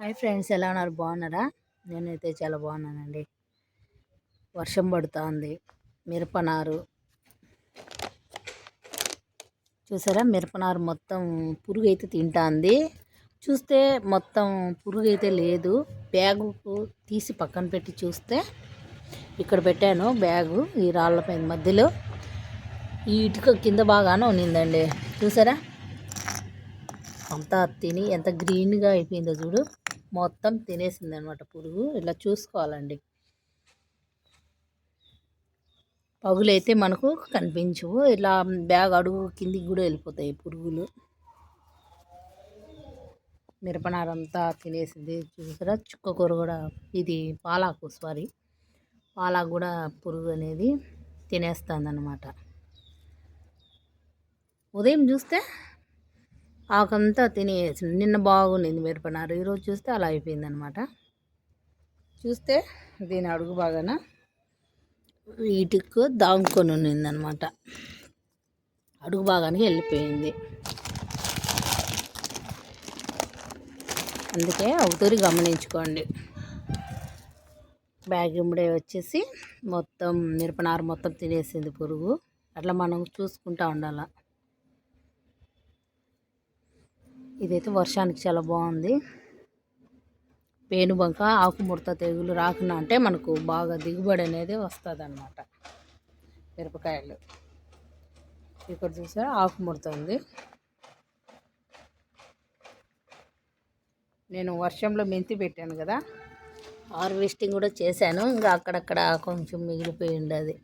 Hi friends ఎలా ఉన్నారు? బాగున్నారా? నేనైతే చాలా బాగున్నానండి. వర్షం పడుతుంది. మిరపనారు. చూసారా? మిరపనారు మొత్తం పురుగు అయితే తింటుంది. చూస్తే మొత్తం పురుగు అయితే లేదు. బ్యాగు తీసి పక్కన పెట్టి చూస్తే ఇక్కడ పెట్టాను బ్యాగు ఈ రాళ్ళ పైన మధ్యలో. ఈ ఇటుక కింద బాగానే ఉన్నిందండి. చూసారా? అంతా తిని ఎంత గ్రీన్గా అయిపోయిందో చూడు. మొత్తం తినేసింది అనమాట పురుగు. ఇలా చూసుకోవాలండి. పగులైతే మనకు కనిపించవు. ఇలా బ్యాగ్ అడుగు కిందికి కూడా వెళ్ళిపోతాయి పురుగులు. మిరపనారంతా తినేసింది చూసారా? చుక్క కూర కూడా. ఇది పాలాకు సారీ. పాలాకు కూడా పురుగు అనేది తినేస్తుంది అన్నమాట ఉదయం చూస్తే ఆకంతా తినేసింది నిన్న బాగుండింది మిరపనారు ఈరోజు చూస్తే అలా అయిపోయిందనమాట. చూస్తే దీని అడుగు బాగాన వీటికి దాంకొని ఉన్నిందనమాట. అడుగు భాగానికి వెళ్ళిపోయింది. అందుకే అవుతూరి గమనించుకోండి. బ్యాగ్ ఇమ్మడే వచ్చేసి మొత్తం మిరపనారు మొత్తం తినేసింది పురుగు. అట్లా మనం చూసుకుంటూ ఉండాలి. ఇదైతే వర్షానికి చాలా బాగుంది. పేనుబంక ఆకుముడత తెగులు రాకుండా అంటే మనకు బాగా దిగుబడి అనేది వస్తుంది అనమాట మిరపకాయలు. ఇక్కడ చూసారా ఆకుముడత ఉంది. నేను వర్షంలో మెంతి పెట్టాను కదా హార్వెస్టింగ్ కూడా చేశాను. ఇంకా అక్కడక్కడ కొంచెం మిగిలిపోయి ఉండేది.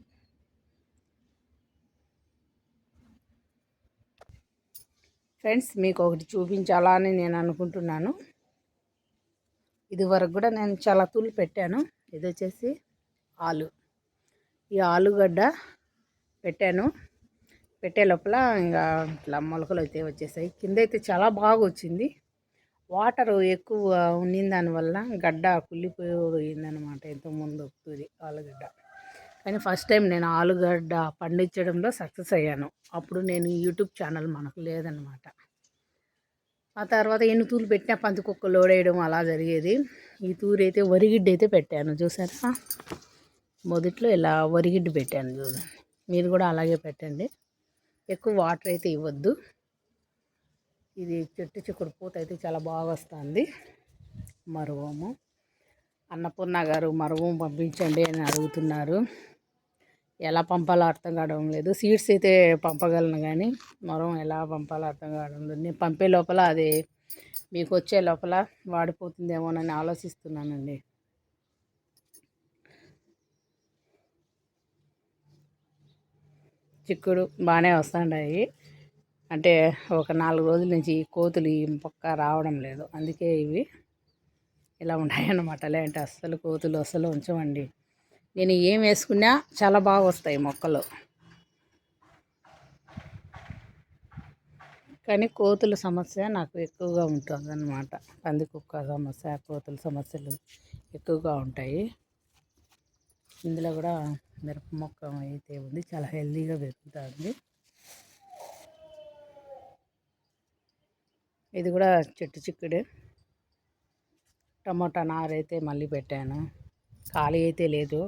ఫ్రెండ్స్ మీకు ఒకటి చూపించాలని నేను అనుకుంటున్నాను. ఇది వరకు కూడా నేను చాలా తూలు పెట్టాను. ఇది వచ్చేసి ఆలు. ఈ ఆలుగడ్డ పెట్టాను. పెట్టే లోపల ఇంకా ఇట్లా మొలకలు అయితే వచ్చేసాయి. కింద అయితే చాలా బాగా వచ్చింది. వాటర్ ఎక్కువ ఉన్నిన దానివల్ల గడ్డ కుళ్ళిపోయిందనమాట ఇంతకుముందు వస్తుంది ఆలుగడ్డ. కానీ ఫస్ట్ టైం నేను ఆలుగడ్డ పండించడంలో సక్సెస్ అయ్యాను. అప్పుడు నేను యూట్యూబ్ ఛానల్ మనకు లేదనమాట ఆ తర్వాత ఎన్ని పెట్టినా పందికొక్క లోడేయడం అలా జరిగేది. ఈ తూరు అయితే వరిగిడ్డ అయితే పెట్టాను. చూసారా? మొదట్లో ఇలా వరిగిడ్డ పెట్టాను చూడండి మీరు కూడా అలాగే పెట్టండి. ఎక్కువ వాటర్ అయితే ఇవ్వద్దు. ఇది చెట్టు చిక్కుడు పూత అయితే చాలా బాగా వస్తుంది. మరువము. అన్నపూర్ణ గారు మరువం పంపించండి అని అడుగుతున్నారు. ఎలా పంపాలో అర్థం కావడం లేదు. సీడ్స్ అయితే పంపగలను కానీ మరం ఎలా పంపాలో అర్థం కావడం లేదు. నేను పంపే లోపల అది మీకు వచ్చే లోపల వాడిపోతుందేమోనని ఆలోచిస్తున్నానండి. చిక్కుడు బాగానే వస్తుంటాయి అంటే ఒక నాలుగు రోజుల నుంచి కోతులు ఈ పక్క రావడం లేదు. అందుకే ఇవి ఇలా ఉన్నాయన్నమాట లేదంటే అస్సలు కోతులు అస్సలు ఉంచమండి నేను ఏం వేసుకున్నా చాలా బాగా వస్తాయి మొక్కలు. కానీ కోతుల సమస్య నాకు ఎక్కువగా ఉంటుంది అన్నమాట పంది కుక్క సమస్య కోతుల సమస్యలు ఎక్కువగా ఉంటాయి. ఇందులో కూడా మిరప మొక్క అయితే ఉంది. చాలా హెల్దీగా పెరుగుతుంది. ఇది కూడా చెట్టు చిక్కుడే. టమోటా నారైతే మళ్ళీ పెట్టాను. ఖాళీ అయితే లేదు.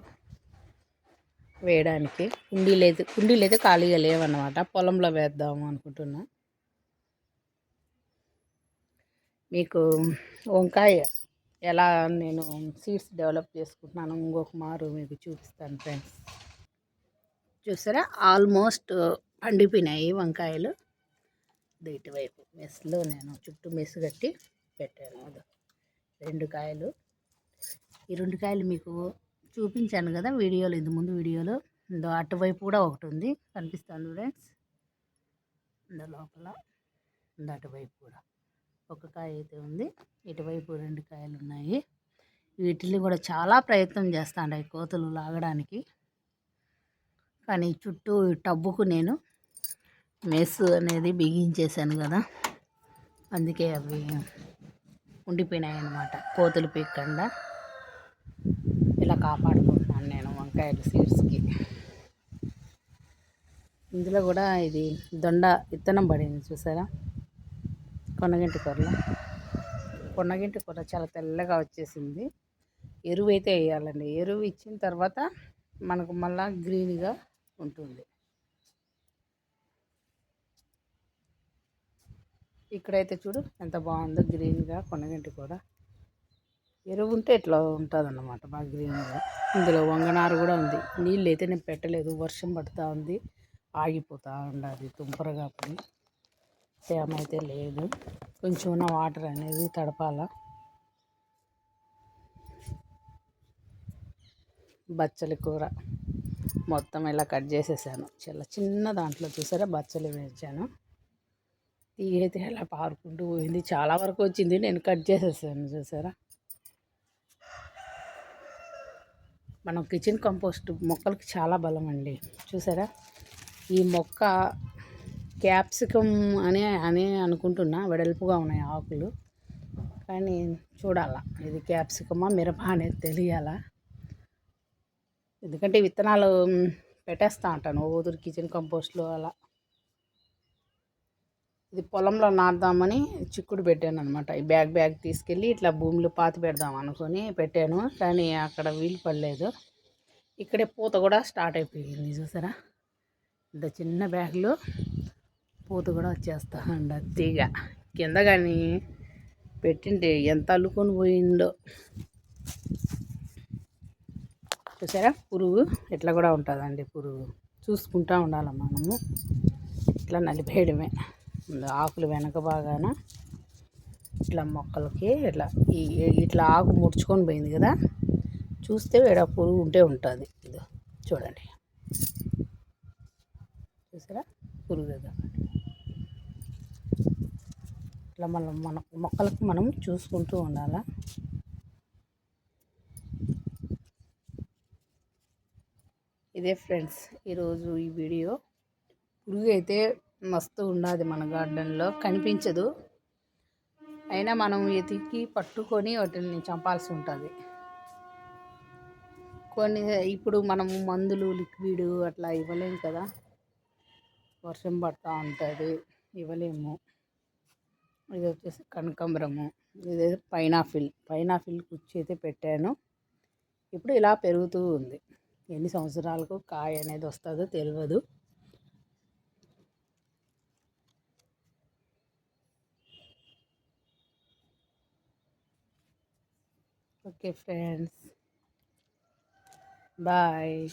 వేయడానికి. కుండీలు అయితే కుండీలు అయితే ఖాళీగా లేవన్నమాట. పొలంలో వేద్దాము అనుకుంటున్నా. మీకు వంకాయ ఎలా నేను సీడ్స్ డెవలప్ చేసుకుంటున్నాను ఇంకొక మారు మీకు చూపిస్తాను ఫ్రెండ్స్. చూసారా? ఆల్మోస్ట్ పండిపోయినాయి వంకాయలు. ఇటువైపు మెస్లో నేను చుట్టూ మెస్ కట్టి పెట్టాను. రెండు కాయలు. ఈ రెండు కాయలు మీకు చూపించాను కదా వీడియోలో ఇది ముందు వీడియోలో. అటువైపు కూడా ఒకటి ఉంది. కనిపిస్తాను ఫ్రెండ్స్. ఇంద లోపల. అటువైపు కూడా. ఒక కాయ అయితే ఉంది. ఇటువైపు రెండు కాయలు ఉన్నాయి. వీటిని కూడా చాలా ప్రయత్నం చేస్తాను కోతలు లాగడానికి. కానీ చుట్టూ టబ్బుకు నేను మెస్ అనేది బిగించేశాను కదా. అందుకే అవి ఉండిపోయినాయి అన్నమాట కోతులు పీక్కుండా. ఇలా కాపాడుకుంటున్నాను నేను వంకాయలు సీడ్స్కి. ఇందులో కూడా ఇది దొండ విత్తనం పడింది చూసారా? కొన్నగింటి కూరలో. కొన్నగింటి కూర చాలా తెల్లగా వచ్చేసింది. ఎరువు అయితే వేయాలండి. ఎరువు ఇచ్చిన తర్వాత మనకు మళ్ళా గ్రీన్గా ఉంటుంది. ఇక్కడైతే చూడు ఎంత బాగుందో గ్రీన్గా కొనగంటి కూడా ఎరువు ఉంటే ఇట్లా ఉంటుంది అన్నమాట బాగా గ్రీన్గా. ఇందులో వంగనారు కూడా ఉంది. నీళ్ళు అయితే నేను పెట్టలేదు వర్షం పడుతూ ఉంది ఆగిపోతూ ఉండాలి తుంపరగా పడి తేమ అయితే లేదు. కొంచెం ఉన్న వాటర్ అనేది తడపాల. బచ్చలి కూర మొత్తం ఇలా కట్ చేసేసాను. చాలా చిన్న దాంట్లో చూసారా బచ్చలి వేసాను తీగైతే ఇలా పారుకుంటూ పోయింది. చాలా వరకు వచ్చింది నేను కట్ చేసేసాను చూసారా? మనం కిచెన్ కంపోస్ట్ మొక్కలకి చాలా బలం అండి చూసారా? ఈ మొక్క క్యాప్సికమ్ అనే అని అనుకుంటున్నా. వెడల్పుగా ఉన్నాయి ఆకులు. కానీ చూడాలా ఇది క్యాప్సికమా మిరప అనేది తెలియాలా? ఎందుకంటే విత్తనాలు పెట్టేస్తా ఉంటాను. ఊదురు కిచెన్ కంపోస్ట్లో అలా. ఇది పొలంలో నాటుదామని చిక్కుడు పెట్టాను అనమాట ఈ బ్యాగ్ బ్యాగ్ తీసుకెళ్ళి ఇట్లా భూమిలో పాతి పెడదాం అనుకొని పెట్టాను కానీ అక్కడ వీలు పడలేదు. ఇక్కడే పూత కూడా స్టార్ట్ అయిపోయింది చూసారా? ఇంత చిన్న బ్యాగ్లో పూత కూడా వచ్చేస్తా అండి తీగ కింద కానీ పెట్టింటే ఎంత అల్లుకొని పోయిందో. చూసారా? పురుగు ఇట్లా కూడా ఉంటుందండి పురుగు. చూసుకుంటూ ఉండాలి మనము? ఇట్లా నలిపేయడమే. ఆకులు వెనక బాగాన ఇట్లా మొక్కలకి ఇట్లా ఈ ఇట్లా ఆకు ముడుచుకొని పోయింది కదా చూస్తే వేడ పురుగు ఉంటే ఉంటుంది. ఇదో చూడండి. చూసారా? పురుగు ఇట్లా మనం మన మొక్కలకు మనం చూసుకుంటూ ఉండాలా? ఇదే ఫ్రెండ్స్ ఈరోజు ఈ వీడియో. పురుగు అయితే మస్తు ఉన్నది మన గార్డెన్లో. కనిపించదు. అయినా మనం ఎతికి పట్టుకొని వాటిని చంపాల్సి ఉంటుంది. కొన్ని ఇప్పుడు మనము మందులు లిక్విడ్ అట్లా ఇవ్వలేము కదా. వర్షం పడుతూ ఉంటుంది. ఇవ్వలేము. ఇది వచ్చేసి కనకాంబరము. ఇది పైనాఫిల్ పైనాఫిల్ కుచ్చి అయితే పెట్టాను. ఇప్పుడు ఇలా పెరుగుతూ ఉంది. ఎన్ని సంవత్సరాలకు కాయ అనేది వస్తుందో తెలియదు. Okay, friends. Bye.